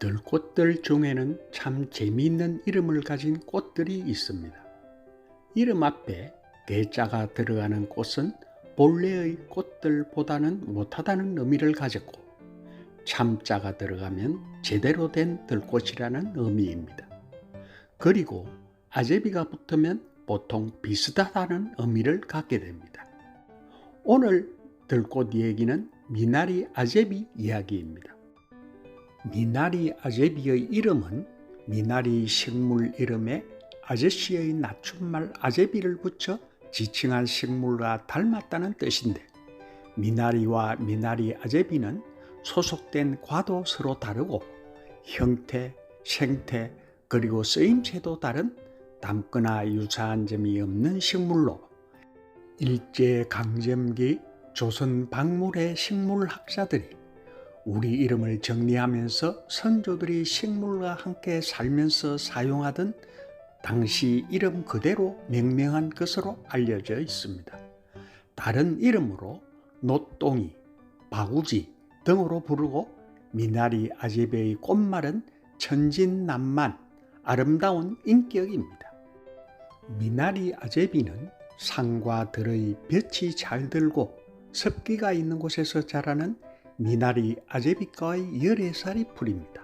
들꽃들 중에는 참 재미있는 이름을 가진 꽃들이 있습니다. 이름 앞에 대자가 들어가는 꽃은 본래의 꽃들보다는 못하다는 의미를 가졌고 참자가 들어가면 제대로 된 들꽃이라는 의미입니다. 그리고 아제비가 붙으면 보통 비슷하다는 의미를 갖게 됩니다. 오늘 들꽃 얘기는 미나리 아제비 이야기입니다. 미나리 아제비의 이름은 미나리 식물 이름에 아저씨의 낮춤말 아제비를 붙여 지칭한 식물과 닮았다는 뜻인데 미나리와 미나리 아제비는 소속된 과도 서로 다르고 형태, 생태, 그리고 쓰임새도 다른 닮거나 유사한 점이 없는 식물로 일제 강점기 조선 박물의 식물학자들이 우리 이름을 정리하면서 선조들이 식물과 함께 살면서 사용하던 당시 이름 그대로 명명한 것으로 알려져 있습니다. 다른 이름으로 노똥이, 바구지 등으로 부르고 미나리 아제베의 꽃말은 천진난만 아름다운 인격입니다. 미나리 아제비는 산과 들의 볕이 잘 들고 습기가 있는 곳에서 자라는 미나리 아제비과의 열애살이 풀입니다.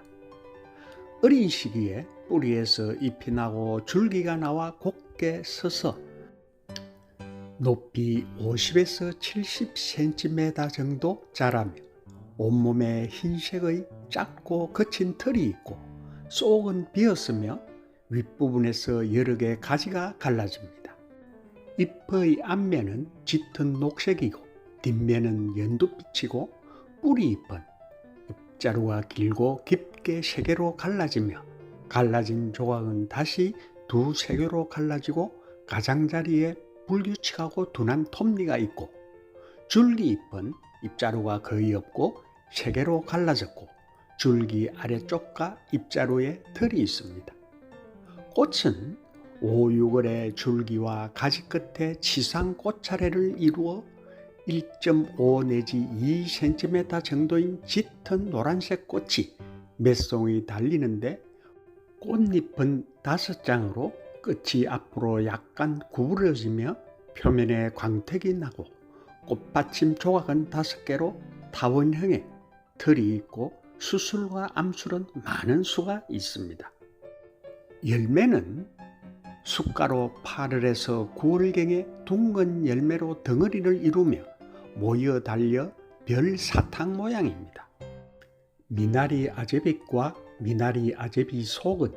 어린 시기에 뿌리에서 잎이 나고 줄기가 나와 곱게 서서 높이 50에서 70cm 정도 자라며 온몸에 흰색의 짧고 거친 털이 있고 속은 비었으며 윗부분에서 여러 개 가지가 갈라집니다. 잎의 앞면은 짙은 녹색이고 뒷면은 연두빛이고 뿌리 잎은 잎자루가 길고 깊게 세 개로 갈라지며 갈라진 조각은 다시 두 세 개로 갈라지고 가장자리에 불규칙하고 둔한 톱니가 있고 줄기 잎은 잎자루가 거의 없고 세 개로 갈라졌고 줄기 아래쪽과 잎자루에 털이 있습니다. 꽃은 5, 6월의 줄기와 가지 끝에 지상 꽃차례를 이루어 1.5 내지 2cm 정도인 짙은 노란색 꽃이 몇 송이 달리는데 꽃잎은 다섯 장으로 끝이 앞으로 약간 구부러지며 표면에 광택이 나고 꽃받침 조각은 다섯 개로 타원형의 털이 있고 수술과 암술은 많은 수가 있습니다. 열매는 숫가로 8월에서 9월경에 둥근 열매로 덩어리를 이루며 모여 달려 별 사탕 모양입니다. 미나리 아제비과 미나리 아제비 속은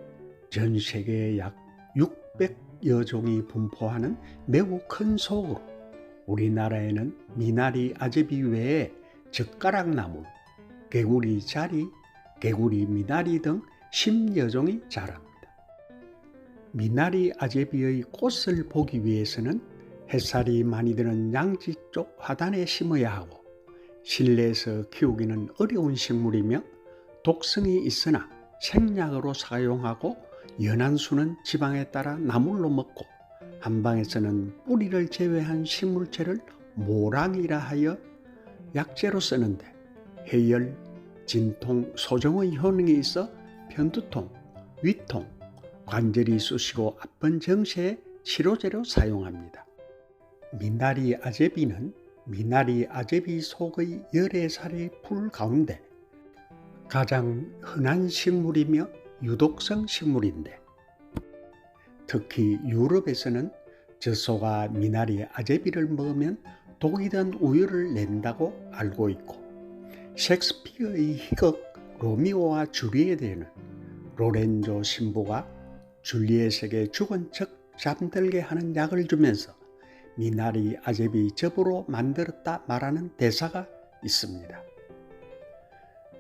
전 세계에 약 600여 종이 분포하는 매우 큰 속으로 우리나라에는 미나리 아제비 외에 젓가락나무, 개구리 자리, 개구리 미나리 등 10여 종이 자랍니다. 미나리 아제비의 꽃을 보기 위해서는 햇살이 많이 드는 양지 쪽 화단에 심어야 하고 실내에서 키우기는 어려운 식물이며 독성이 있으나 생약으로 사용하고 연한 수는 지방에 따라 나물로 먹고 한방에서는 뿌리를 제외한 식물체를 모랑이라 하여 약재로 쓰는데 해열, 진통, 소정의 효능이 있어 편두통, 위통, 관절이 쑤시고 아픈 정세에 치료제로 사용합니다. 미나리 아제비는 미나리 아제비 속의 열애살의 풀 가운데 가장 흔한 식물이며 유독성 식물인데 특히 유럽에서는 젖소가 미나리 아제비를 먹으면 독이 든 우유를 낸다고 알고 있고 셰익스피어의 희극 로미오와 줄리엣에는 로렌조 신부가 줄리엣에게 죽은 척 잠들게 하는 약을 주면서 미나리 아제비 즙으로 만들었다 말하는 대사가 있습니다.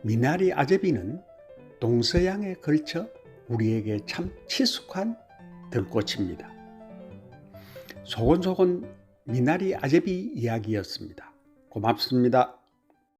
미나리 아제비는 동서양에 걸쳐 우리에게 참 친숙한 들꽃입니다. 소곤소곤 미나리 아제비 이야기였습니다. 고맙습니다.